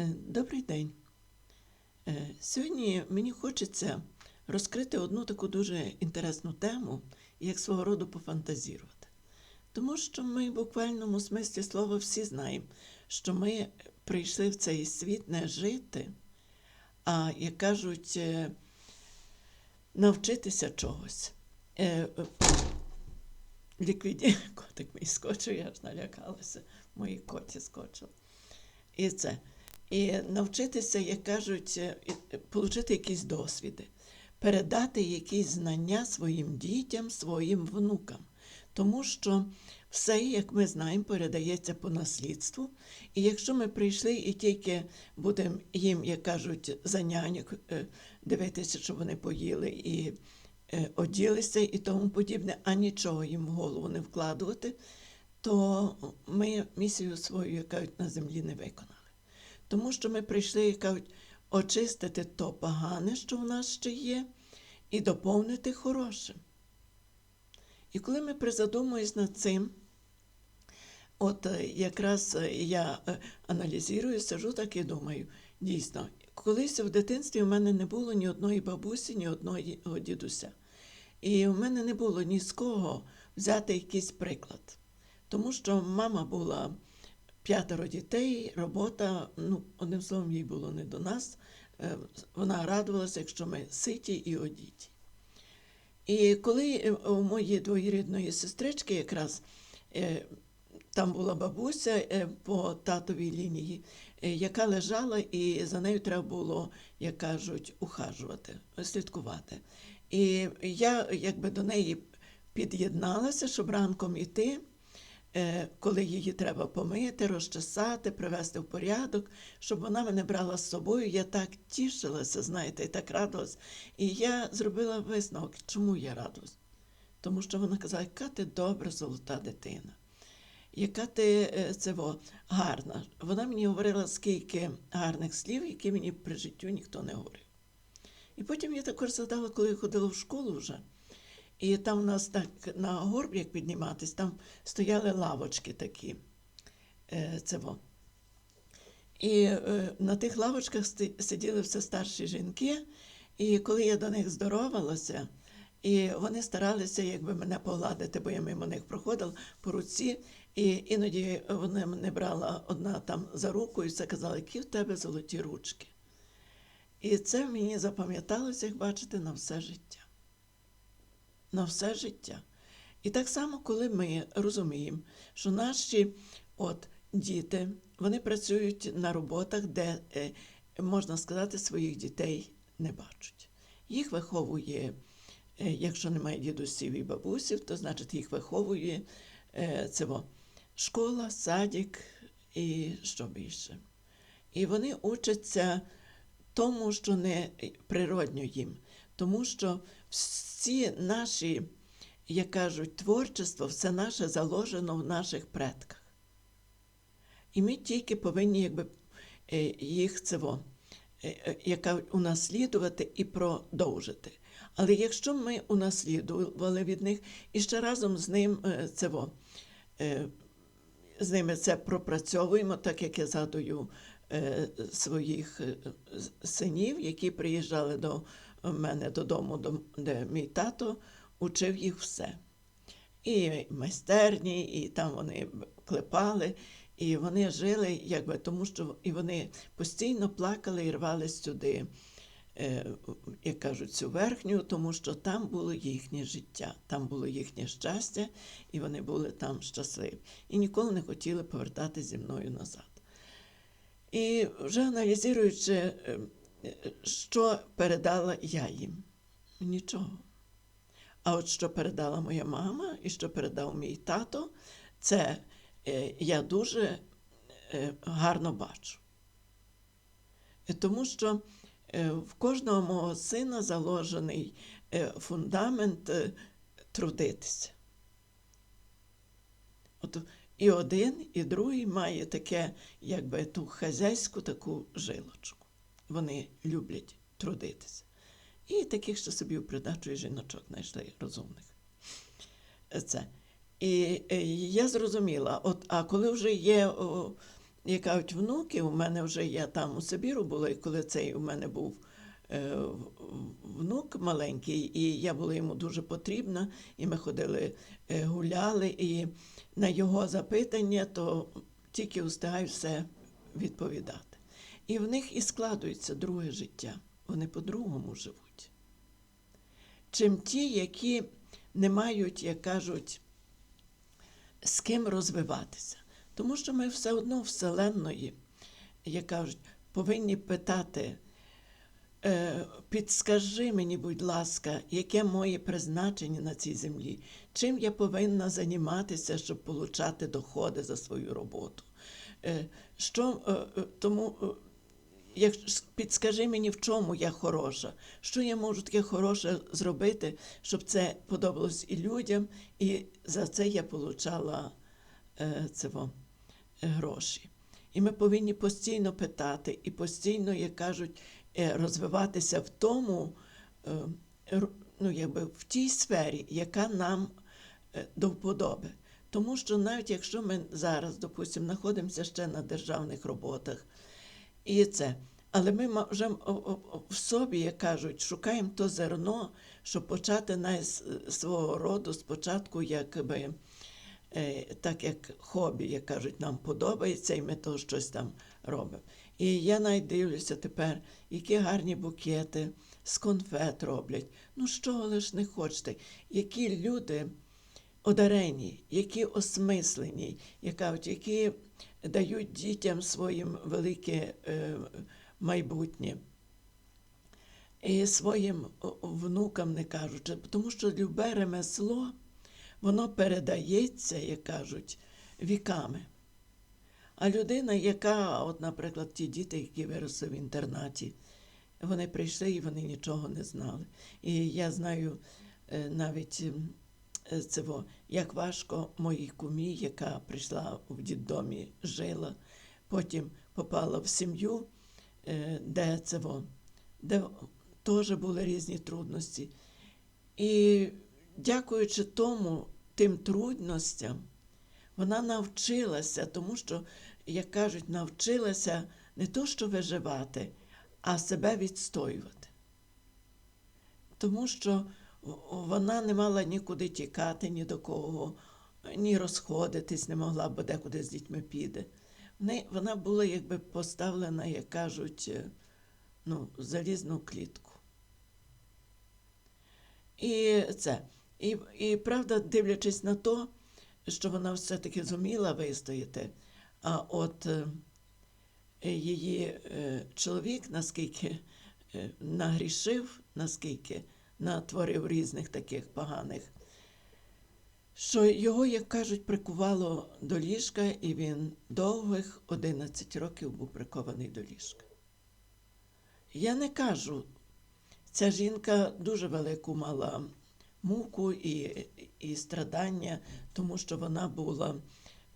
Е, Добрий день. Е, Сьогодні мені хочеться розкрити одну таку дуже інтересну тему, як свого роду пофантазірувати. Тому що ми в буквальному смислі слова всі знаємо, що ми прийшли в цей світ не жити, а, як кажуть, е, навчитися чогось. Ліквіді, котик мій скочив, я ж налякалася, мої коті скочили. І це. І навчитися, як кажуть, е, е, отримати якісь досвіди, передати якісь знання своїм дітям, своїм внукам. Тому що все, як ми знаємо, передається по наслідству. І якщо ми прийшли і тільки будемо їм, як кажуть, за няньок е, дивитися, щоб вони поїли і оділися і тому подібне, а нічого їм в голову не вкладувати, то ми місію свою, як на землі не виконали. Тому що ми прийшли, як кажуть, очистити то погане, що в нас ще є, і доповнити хорошим. І коли ми призадумуємось над цим, от е, якраз е, я е, аналізую, сижу так і думаю, дійсно, колись в дитинстві в мене не було ні одної бабусі, ні одного дідуся. І в мене не було ні з кого взяти якийсь приклад. Тому що мама була п'ятеро дітей, робота, ну, одним словом, їй було не до нас. Е, Вона радувалася, якщо ми ситі і одіті. І коли е, у моєї двоюрідної сестрички якраз е, там була бабуся по татовій лінії, яка лежала, і за нею треба було, як кажуть, ухажувати, слідкувати. І я якби до неї під'єдналася, щоб ранком іти, коли її треба помити, розчесати, привести в порядок, щоб вона мене брала з собою. Я так тішилася, знаєте, і так радилась. І я зробила висновок, чому я радуюсь. Тому що вона казала, яка ти добра, золота дитина, яка ти е, це гарна. Вона мені говорила скільки гарних слів, які мені при життю ніхто не говорив. І потім я також згадала, коли я ходила в школу вже. І там у нас так на горб, як підніматись, там стояли лавочки такі. Е, це. І е, на тих лавочках сиділи все старші жінки. І коли я до них здоровалася, і вони старалися якби мене погладити, бо я мимо них проходила по руці. І іноді вона мене брала одна там за руку і все казала, які в тебе золоті ручки. І це мені запам'яталося, як бачите, на все життя. На все життя. І так само, коли ми розуміємо, що наші от, діти вони працюють на роботах, де, е, можна сказати, своїх дітей не бачать. Їх виховує, е, якщо немає дідусів і бабусів, то значить їх виховує це школа, садик і що більше. І вони учаться тому, що не природньо їм, тому що всі наші, як кажуть, творчество, все наше заложено в наших предках. І ми тільки повинні якби, е, їх цього, е, е, яка унаслідувати і продовжити. Але якщо ми унаслідували від них і ще разом з ним цього, з ними це пропрацьовуємо, так як я згадую своїх синів, які приїжджали до мене додому, де мій тато учив їх все. І майстерні, і там вони клепали, і вони жили, якби тому, що і вони постійно плакали і рвались сюди, е, як кажуть, цю верхню, тому що там було їхнє життя, там було їхнє щастя, і вони були там щасливі. І ніколи не хотіли повертатися зі мною назад. І вже аналізуючи, е, що передала я їм, нічого. А от що передала моя мама і що передав мій тато, це е, я дуже е, гарно бачу. Е, Тому що в кожного мого сина заложений фундамент трудитися. От і один, і другий має таке, якби ту хазяйську таку жилочку. Вони люблять трудитися. І таких, що собі в придачу і жіночок знайшли розумних. Це. І е, я зрозуміла, от, а коли вже є як кажуть, внуки, у мене вже я там у Сибіру була, і коли цей у мене був е, внук маленький, і я була йому дуже потрібна, і ми ходили, е, гуляли, і на його запитання, то тільки встигаю все відповідати. І в них і складується друге життя. Вони по-другому живуть. Чим ті, які не мають, як кажуть, з ким розвиватися. Тому що ми все одно вселенної, як кажуть, повинні питати, е, підскажи мені, будь ласка, яке моє призначення на цій землі, чим я повинна займатися, щоб отримати доходи за свою роботу. Е, що, е, тому, як, підскажи мені, в чому я хороша, що я можу таке хороше зробити, щоб це подобалось і людям, і за це я отримала е, цього, е, гроші. І ми повинні постійно питати і постійно, як кажуть, е, розвиватися в тому, е, ну, якби в тій сфері, яка нам до вподоби. Тому що навіть якщо ми зараз, допустимо, знаходимося ще на державних роботах, і це. Але ми ма- вже о- о- о- в собі, як кажуть, шукаємо то зерно, щоб почати навіть свого роду спочатку, якби е, так як хобі, як кажуть, нам подобається, і ми то щось там робимо. І я навіть дивлюся тепер, які гарні букети з конфет роблять. Ну що лиш не хочете, які люди одарені, які осмислені, як кажуть, які дають дітям своїм велике е, майбутнє. І своїм внукам не кажучи, тому що любе ремесло, воно передається, як кажуть, віками. А людина, яка, от, наприклад, ті діти, які виросли в інтернаті, вони прийшли і вони нічого не знали. І я знаю е, навіть цього, як важко моїй кумі, яка прийшла в дідомі, жила, потім попала в сім'ю, е, де цього, де теж були різні трудності. І дякуючи тому, тим трудностям, вона навчилася, тому що, як кажуть, навчилася не то, що виживати, а себе відстоювати. Тому що вона не мала нікуди тікати, ні до кого, ні розходитись не могла, бо декуди з дітьми піде. Вона була якби поставлена, як кажуть, е, ну, в залізну клітку. І це. І, і правда, дивлячись на то, що вона все-таки зуміла вистояти, а от е, її е, чоловік, наскільки нагрішив, наскільки натворив різних таких поганих, що його, як кажуть, прикувало до ліжка, і він довгих 11 років був прикований до ліжка. Я не кажу, ця жінка дуже велику мала муку і, і страдання, тому що вона була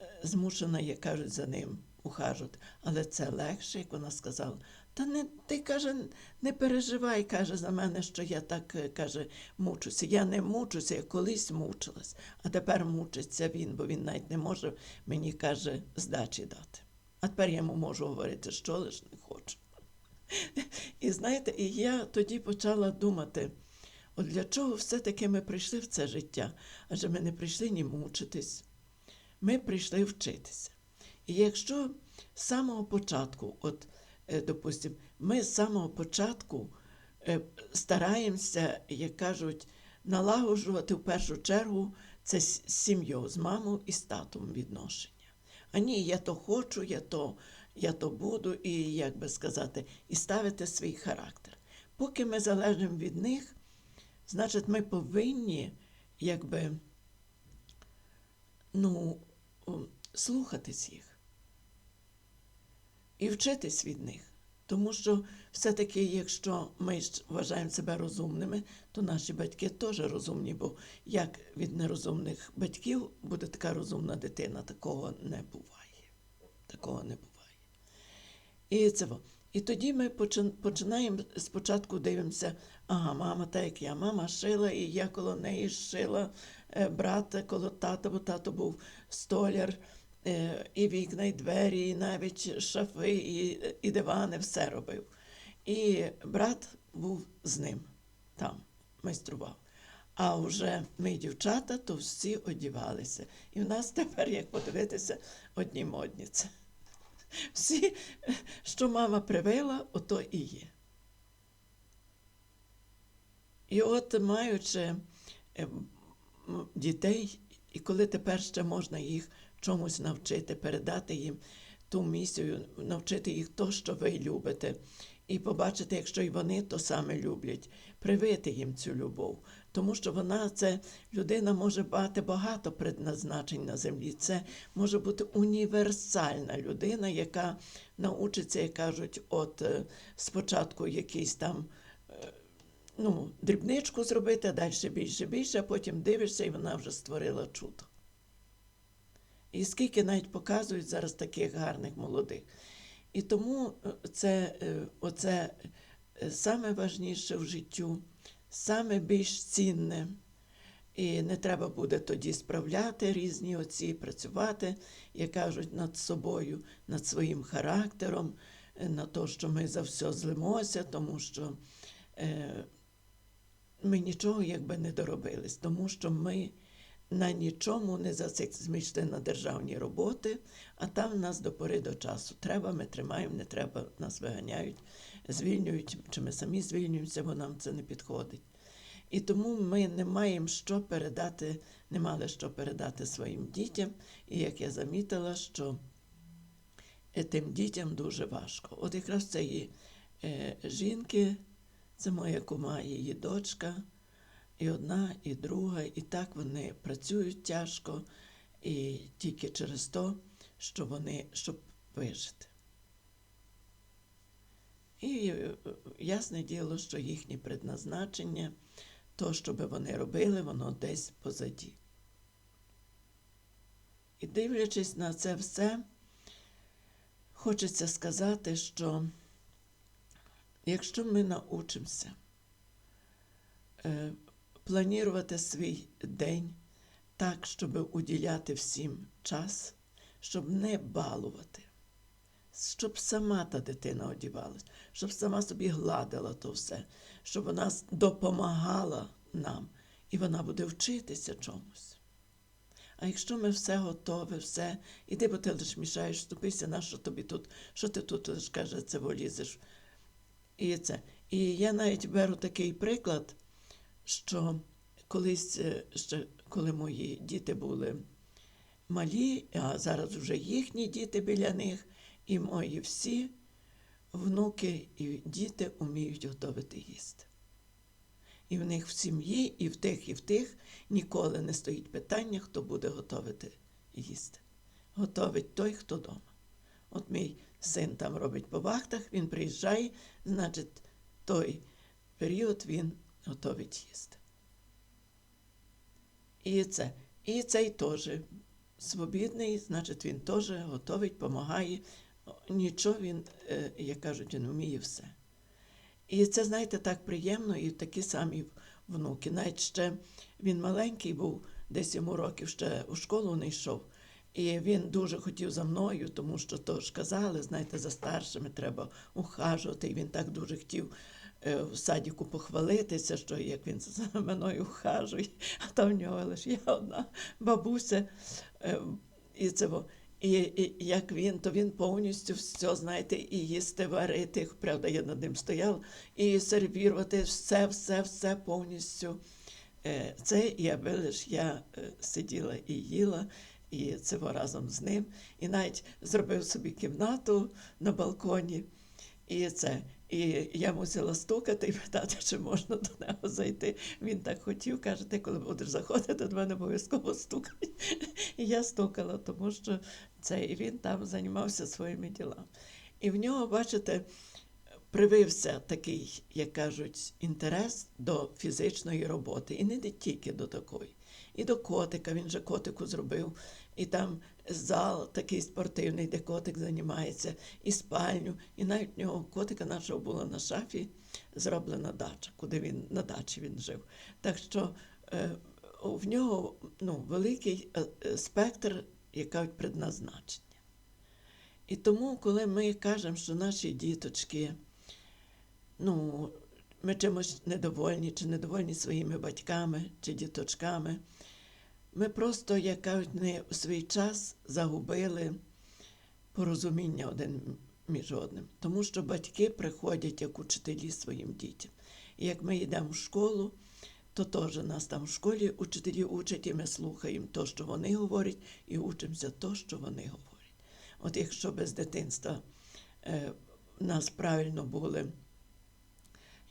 е, змушена, як кажуть, за ним ухажувати. Але це легше, як вона сказала. Та не ти каже, не переживай, каже за мене, що я так е, каже, мучуся. Я не мучуся, я колись мучилась, а тепер мучиться він, бо він навіть не може мені каже здачі дати. А тепер я йому можу говорити, що лиш не хочу. І знаєте, і я тоді почала думати, от для чого все-таки ми прийшли в це життя? Адже ми не прийшли ні мучитись, ми прийшли вчитися. І якщо з самого початку, от, е, допустимо, ми з самого початку е, стараємося, як кажуть, налагоджувати в першу чергу це з сім'єю, з мамою і з татом відношення. А ні, я то хочу, я то, я то буду, і як би сказати, і ставити свій характер. Поки ми залежимо від них, значить, ми повинні, якби, ну, слухатись їх і вчитись від них. Тому що все-таки, якщо ми вважаємо себе розумними, то наші батьки теж розумні, бо як від нерозумних батьків буде така розумна дитина, такого не буває. Такого не буває. І це. І тоді ми починаємо спочатку дивимося, ага, мама, так як я, мама шила, і я коло неї шила, е, брата коло тата, бо тато був столяр, і вікна, і двері, і навіть шафи, і, і дивани, все робив. І брат був з ним там, майстрував. А вже ми, дівчата, то всі одівалися. І в нас тепер, як подивитися, одні модниці. Всі, що мама привела, ото і є. І от маючи е, дітей, і коли тепер ще можна їх чомусь навчити, передати їм ту місію, навчити їх то, що ви любите, і побачити, якщо і вони то саме люблять, привити їм цю любов. Тому що вона, це людина може мати багато предназначень на землі. Це може бути універсальна людина, яка научиться, як кажуть, от е, спочатку якийсь там ну, дрібничку зробити, а далі більше, більше, а потім дивишся, і вона вже створила чудо. І скільки навіть показують зараз таких гарних молодих. І тому е, це е, оце е, саме важніше в життю, саме більш цінне. І не треба буде тоді справляти різні оці, працювати, як кажуть, над собою, над своїм характером, на те, що ми за все злимося, тому що ми нічого якби не доробились, тому що ми на нічому не зацикли на державні роботи, а там нас до пори до часу. Треба, ми тримаємо, не треба, нас виганяють, звільнюють, чи ми самі звільнюємося, бо нам це не підходить. І тому ми не маємо що передати, не мали що передати своїм дітям. І як я замітила, що е, тим дітям дуже важко. От якраз цієї е, жінки, це моя кума, її дочка, і одна, і друга, і так вони працюють тяжко, і тільки через те, що вони, щоб вижити. І е, ясне діло, що їхнє предназначення, то, що би вони робили, воно десь позаді. І дивлячись на це все, хочеться сказати, що якщо ми научимося е, планувати свій день так, щоб уділяти всім час, щоб не балувати, щоб сама та дитина одівалась, щоб сама собі гладила то все, щоб вона допомагала нам, і вона буде вчитися чомусь. А якщо ми все готове, все, іди, бо ти лиш мішаєш, ступися, на що тобі тут, що ти тут лиш каже, це волізеш. І це. І я навіть беру такий приклад, що колись е, ще, коли мої діти були малі, а зараз вже їхні діти біля них, і мої всі внуки і діти вміють готувати їсти. І в них в сім'ї, і в тих, і в тих ніколи не стоїть питання, хто буде готувати їсти. Готовить той, хто вдома. От мій син там робить по вахтах, він приїжджає, значить, той період він готовить їсти. І це. І цей теж свобідний, значить, він теж готовить, допомагає. Нічого він, е, як кажуть, він вміє все. І це, знаєте, так приємно, і такі самі внуки. Навіть ще він маленький був, десь йому років ще у школу не йшов. І він дуже хотів за мною, тому що то ж казали, знаєте, за старшими треба ухажувати. І він так дуже хотів в садіку похвалитися, що як він за мною ухажує, а там в нього лише я одна бабуся. Е, і це. І, і як він, то він повністю все, знаєте, і їсти, варити, правда, я над ним стояла, і сервірувати все, все, все повністю. Е, Це і аби лиш я е, сиділа і їла, і це разом з ним. І навіть зробив собі кімнату на балконі. І це. І я мусила стукати і питати, чи можна до нього зайти. Він так хотів, каже, ти коли будеш заходити, до мене обов'язково стукай. І я стукала, тому що це і він там займався своїми ділами. І в нього, бачите, привився такий, як кажуть, інтерес до фізичної роботи. І не тільки до такої. І до котика, він же котику зробив, і там зал такий спортивний, де котик займається, і спальню. І навіть в нього котика нашого було на шафі зроблена дача, куди він на дачі він жив. Так що е, в нього ну, великий е, е, спектр як кажуть, предназначення. І тому, коли ми кажемо, що наші діточки, ну, ми чимось недовольні, чи недовольні своїми батьками чи діточками, ми просто, як кажуть, не у свій час загубили порозуміння один між одним. Тому що батьки приходять як учителі своїм дітям. І як ми йдемо в школу, то теж нас там в школі учителі учать, і ми слухаємо те, що вони говорять, і учимося те, що вони говорять. От якщо без дитинства е, нас правильно були,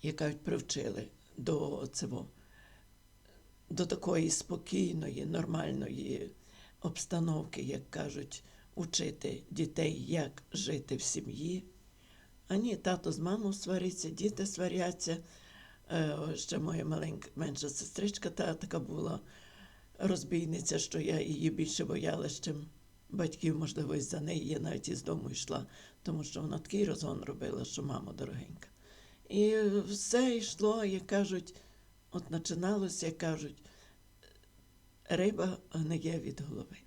як кажуть, привчили до цього, до такої спокійної, нормальної обстановки, як кажуть, учити дітей, як жити в сім'ї. А ні, тато з мамою свариться, діти сваряться. Е, Ще моя маленька менша сестричка та така була розбійниця, що я її більше боялась, чим батьків, можливо, за неї я навіть із дому йшла, тому що вона такий розгон робила, що мама дорогенька. І все йшло, як кажуть, от починалося, як кажуть, риба гниє від голови.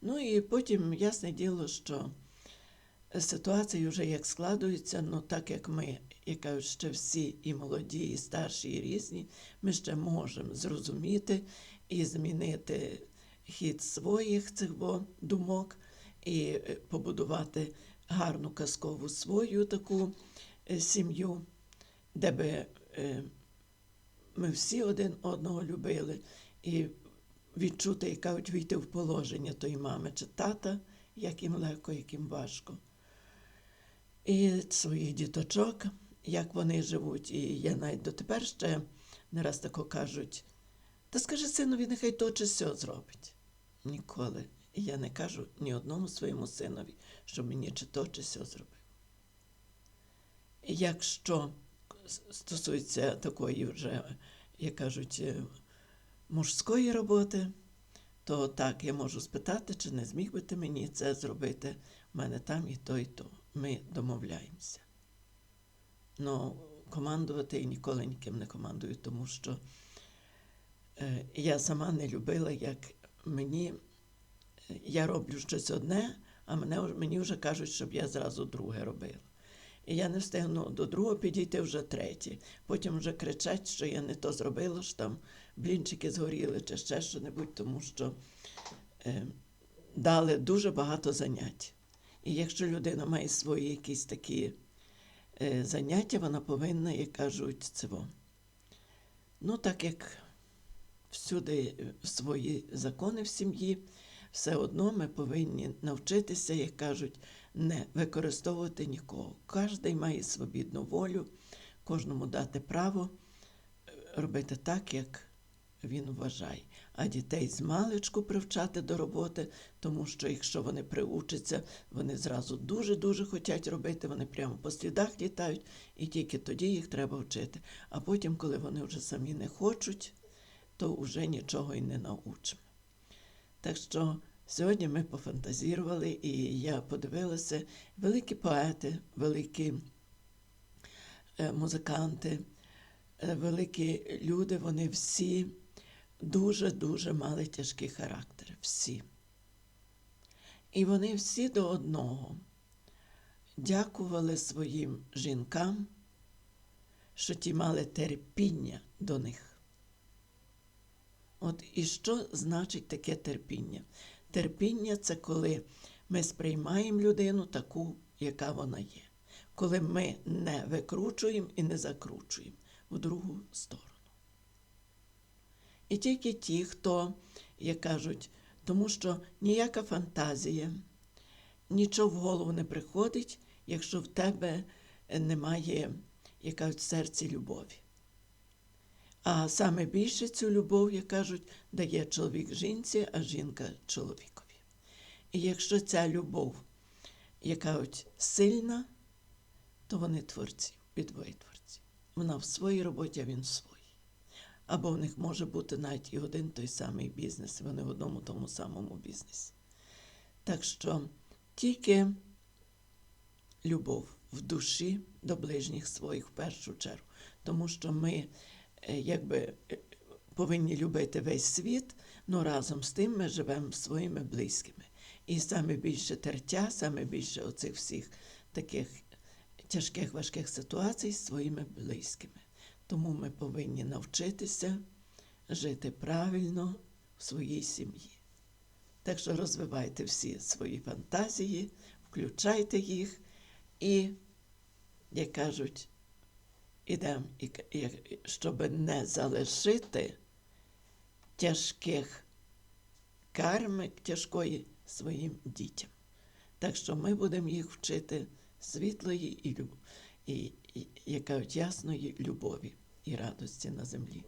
Ну і потім, ясне діло, що ситуації вже як складуються, ну так як ми, як кажуть, ще всі і молоді, і старші, і різні, ми ще можемо зрозуміти і змінити хід своїх цих думок і е, побудувати гарну казкову свою таку е, сім'ю, де би е, ми всі один одного любили і відчути, як кажуть, війти в положення тої мами чи тата, як їм легко, як їм важко. І своїх діточок, як вони живуть. І я навіть дотепер ще не раз тако кажуть, та скажи синові, нехай то чи сьо зробить. Ніколи. І я не кажу ні одному своєму синові, щоб мені чи то, чи сьо зробив. Якщо стосується такої вже, як кажуть, е, мужської роботи, то так, я можу спитати, чи не зміг би ти мені це зробити. У мене там і то, і то. Ми домовляємося. Ну, командувати я ніколи ніким не командую, тому що е, я сама не любила, як мені я роблю щось одне, а мене, мені вже кажуть, щоб я зразу друге робила. І я не встигну до другого підійти вже третє. Потім вже кричать, що я не то зробила, що там блінчики згоріли чи ще що-небудь, тому що е, дали дуже багато занять. І якщо людина має свої якісь такі е, заняття, вона повинна, як кажуть, цього. Ну, так як всюди свої закони в сім'ї, все одно ми повинні навчитися, як кажуть, не використовувати нікого. Кожен має свобідну волю, кожному дати право е, робити так, як він вважає. А дітей з маличку привчати до роботи, тому що якщо вони приучаться, вони зразу дуже-дуже хочуть робити, вони прямо по слідах літають, і тільки тоді їх треба вчити. А потім, коли вони вже самі не хочуть, то вже нічого і не научимо. Так що сьогодні ми пофантазірували, і я подивилася великі поети, великі е, музиканти, е, великі люди, вони всі дуже-дуже мали тяжкі характери. Всі. І вони всі до одного дякували своїм жінкам, що ті мали терпіння до них. От і що значить таке терпіння? Терпіння це коли ми сприймаємо людину таку, яка вона є. Коли ми не викручуємо і не закручуємо в другу сторону. І тільки ті, хто, як кажуть, тому що ніяка фантазія, нічого в голову не приходить, якщо в тебе немає, як кажуть, в серці любові. А саме більше цю любов, як кажуть, дає чоловік жінці, а жінка чоловікові. І якщо ця любов, як кажуть, сильна, то вони творці, підвоє творці. Вона в своїй роботі, а він в своїй. Або в них може бути навіть і один той самий бізнес, вони в одному тому самому бізнесі. Так що тільки любов в душі до ближніх своїх в першу чергу, тому що ми якби е, повинні любити весь світ, Ну разом з тим ми живемо своїми близькими. І саме більше тертя, саме більше оцих всіх таких тяжких важких ситуацій з своїми близькими. Тому ми повинні навчитися жити правильно в своїй сім'ї. Так що розвивайте всі свої фантазії, включайте їх і, як кажуть, ідемо, щоб не залишити тяжких карми тяжкої своїм дітям. Так що ми будемо їх вчити світлої і, і, і як кажуть, ясної любові і радості на землі.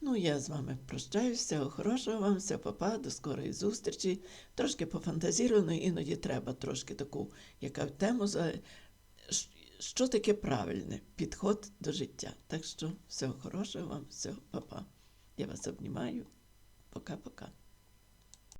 Ну, я з вами прощаюся. Хорошого вам, все папа, до скорої зустрічі. Трошки пофантазіровано, іноді треба трошки таку, яка тему за що таке правильне підход до життя. Так що всього хорошого вам, всього папа. Я вас обнімаю. Пока-пока.